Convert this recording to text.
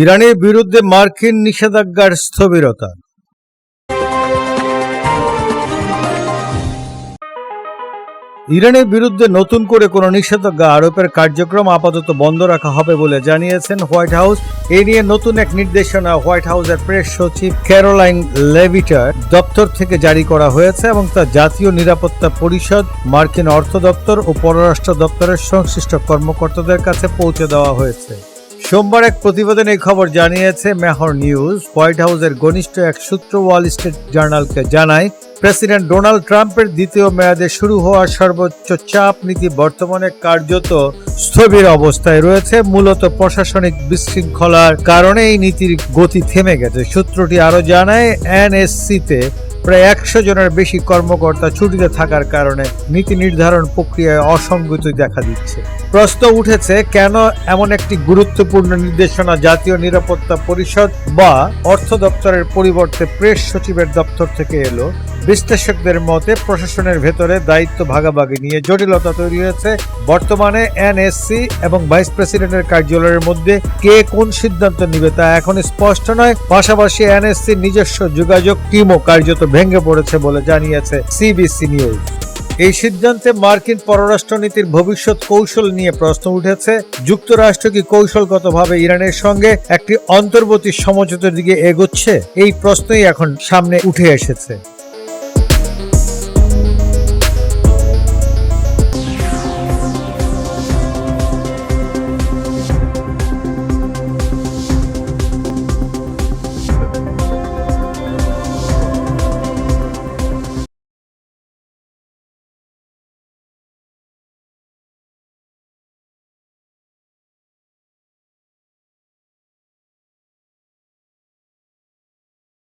ইরানের বিরুদ্ধে মার্কিন নিষেধাজ্ঞার স্থবিরতা। ইরানের বিরুদ্ধে নতুন করে কোনো নিষেধাজ্ঞা আরোপের কার্যক্রম আপাতত বন্ধ রাখা হবে বলে জানিয়েছেন হোয়াইট হাউস। এ নিয়ে নতুন এক নির্দেশনা হোয়াইট হাউসের প্রেস সচিব ক্যারোলাইন লেভিটার দপ্তর থেকে জারি করা হয়েছে এবং তা জাতীয় নিরাপত্তা পরিষদ, মার্কিন অর্থ দপ্তর ও পররাষ্ট্র দপ্তরের সংশ্লিষ্ট কর্মকর্তাদের কাছে পৌঁছে দেওয়া হয়েছে। সোমবার এক প্রতিবেদনে এই খবর জানিয়েছে মেহর নিউজ। হোয়াইট হাউসের ঘনিষ্ঠ এক সূত্র ওয়াল স্ট্রিট জার্নালকে জানায়, প্রেসিডেন্ট ডোনাল্ড ট্রাম্পের দ্বিতীয় মেয়াদে শুরু হওয়া সর্বোচ্চ চাপ নীতি বর্তমানে কার্যত স্থবির অবস্থায় রয়েছে। মূলত প্রশাসনিক বিশৃঙ্খলার কারণে এই নীতির গতি থেমে গেছে। সূত্রটি আরও জানায়, এনএসসিতে প্রায় একশো জনের বেশি কর্মকর্তা ছুটিতে থাকার কারণে নীতি নির্ধারণ প্রক্রিয়ায় অসঙ্গতি দেখা দিচ্ছে। প্রশ্ন উঠেছে, কেন এমন একটি গুরুত্বপূর্ণ নির্দেশনা জাতীয় নিরাপত্তা পরিষদ বা অর্থ দপ্তরের পরিবর্তে প্রেস সচিবের দপ্তর থেকে এলো? বিশ্লেষকদের মতে প্রশাসনের ভেতরে দায়িত্ব ভাগাভাগি নিয়ে জটিলতা তৈরি হয়েছে। বর্তমানে এনএসসি এবং ভাইস প্রেসিডেন্টের কার্যালয়ের মধ্যে কে কোন সিদ্ধান্ত নিবে তা এখন স্পষ্ট নয়। পাশাপাশি এনএসসি নিজস্ব যোগাযোগ টিমও কার্যত ভেঙে পড়েছে বলে জানিয়েছে সিবিসি নিউজ। এই সিদ্ধান্তে মার্কিন পররাষ্ট্রনীতির ভবিষ্যৎ কৌশল নিয়ে প্রশ্ন উঠেছে। যুক্তরাষ্ট্র কি কৌশলগতভাবে ইরানের সঙ্গে একটি অন্তর্বর্তী সমঝোতার দিকে এগোচ্ছে? এই প্রশ্নই এখন সামনে উঠে এসেছে।